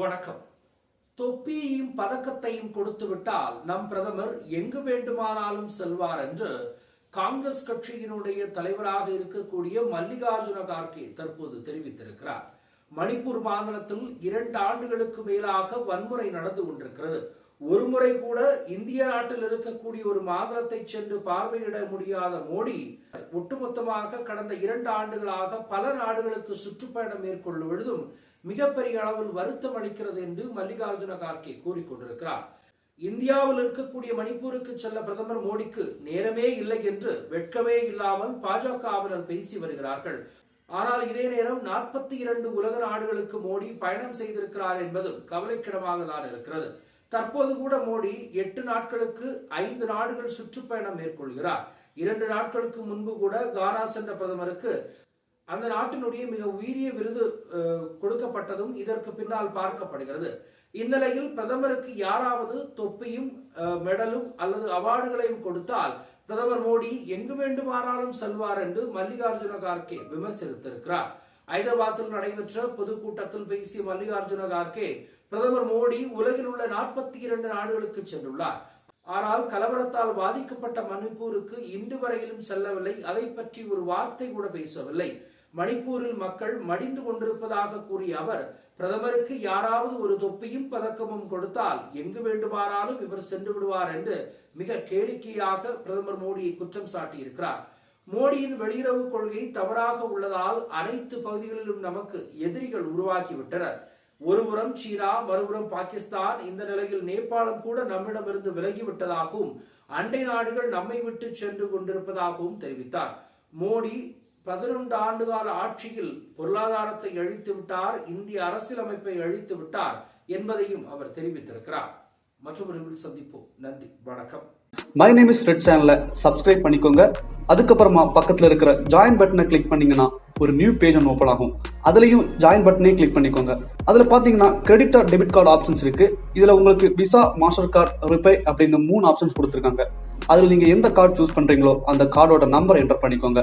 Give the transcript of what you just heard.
வணக்கம். தொப்பியையும் பதக்கத்தையும் கொடுத்து விட்டால் நம் பிரதமர் எங்கு வேண்டுமானாலும் செல்வார் என்று காங்கிரஸ் கட்சியினுடைய தலைவராக இருக்கக்கூடிய மல்லிகார்ஜுன கார்கே தற்போது தெரிவித்திருக்கிறார். மணிப்பூர் மாநிலத்தில் இரண்டு ஆண்டுகளுக்கு மேலாக வன்முறை நடந்து கொண்டிருக்கிறது. ஒருமுறை கூட இந்திய நாட்டில் இருக்கக்கூடிய ஒரு மாநிலத்தை சென்று பார்வையிட முடியாத மோடி ஒட்டுமொத்தமாக கடந்த இரண்டு ஆண்டுகளாக பல நாடுகளுக்கு சுற்றுப்பயணம் மேற்கொள்ளும் பொழுதும் மிகப்பெரிய அளவில் வருத்தம் அளிக்கிறது என்று மல்லிகார்ஜுன கார்கே கூறிக்கொண்டிருக்கிறார் இந்தியாவில் இருக்கக்கூடிய மணிப்பூருக்கு செல்ல பிரதமர் மோடிக்கு நேரமே இல்லை என்று வெட்கமே இல்லாமல் பாஜகவினர் பேசி வருகிறார்கள். ஆனால் இதே நேரம் நாற்பத்தி இரண்டு உலக நாடுகளுக்கு மோடி பயணம் செய்திருக்கிறார் என்பதும் கவலைக்கிடமாக தான் இருக்கிறது. தற்போது கூட மோடி எட்டு நாட்களுக்கு ஐந்து நாடுகள் சுற்றுப்பயணம் மேற்கொள்கிறார். இரண்டு நாட்களுக்கு முன்பு கூட கானா சென்ற பிரதமருக்கு அந்த நாட்டினுடைய மிக உயரிய விருது அஹ், கொடுக்கப்பட்டதும் இதற்கு பின்னால் பார்க்கப்படுகிறது. இந்நிலையில் பிரதமருக்கு யாராவது தொப்பியும் அஹ், மெடலும் அல்லது அவார்டுகளையும் கொடுத்தால் பிரதமர் மோடி எங்கு வேண்டுமானாலும் செல்வார் என்று மல்லிகார்ஜுன கார்கே விமர்சித்திருக்கிறார். ஐதராபாத்தில் நடைபெற்ற பொதுக்கூட்டத்தில் பேசிய மல்லிகார்ஜுன கார்கே பிரதமர் மோடி உலகில் உள்ள நாற்பத்தி இரண்டு நாடுகளுக்கு சென்றுள்ளார். ஆனால் கலவரத்தால் பாதிக்கப்பட்ட மணிப்பூருக்கு இன்று வரையிலும் செல்லவில்லை. அதை பற்றி ஒரு வார்த்தை கூட பேசவில்லை. மணிப்பூரில் மக்கள் மடிந்து கொண்டிருப்பதாக கூறிய அவர் பிரதமருக்கு யாராவது ஒரு தொப்பியும் பதக்கமும் கொடுத்தால் எங்கு வேண்டுமானாலும் இவர் சென்று விடுவார் என்று மிக கேளிக்கையாக பிரதமர் மோடியை குற்றம் சாட்டியிருக்கிறார். மோடியின் வெளியுறவு கொள்கை தவறாக உள்ளதால் அனைத்து பகுதிகளிலும் நமக்கு எதிரிகள் உருவாகிவிட்டனர். ஒருபுறம் சீனா மறுபுறம் பாகிஸ்தான். இந்த நிலையில் நேபாளம் கூட நம்மிடமிருந்து விலகிவிட்டதாகவும் அண்டை நாடுகள் நம்மை விட்டு சென்று கொண்டிருப்பதாகவும் தெரிவித்தார். மோடி பதினொன்று ஆண்டுகால ஆட்சியில் பொருளாதாரத்தை அழித்து விட்டார் இந்திய அரசியலமைப்பை அழித்து விட்டார் என்பதையும் அவர் தெரிவித்திருக்கிறார். மற்றொரு சந்திப்போம். நன்றி வணக்கம். மை நேம் இஸ் ரெட் சேனலை சப்ஸ்கிரைப் பண்ணிக்கோங்க. அதுக்கப்புறமா பக்கத்தில் இருக்கிற ஜாயின் பட்டனை கிளிக் பண்ணீங்கன்னா ஒரு நியூ பேஜ் ஒன்று ஓப்பன் ஆகும். அதுலேயும் ஜாயின் பட்டனே கிளிக் பண்ணிக்கோங்க. அதில் பார்த்தீங்கன்னா credit or debit card options இருக்கு. இதில் உங்களுக்கு விசா மாஸ்டர் கார்டு ரிப்பே அப்படின்னு மூணு ஆப்ஷன்ஸ் கொடுத்துருக்காங்க. அதில் நீங்கள் எந்த கார்டு சூஸ் பண்ணுறீங்களோ அந்த கார்டோட நம்பர் என்டர் பண்ணிக்கோங்க.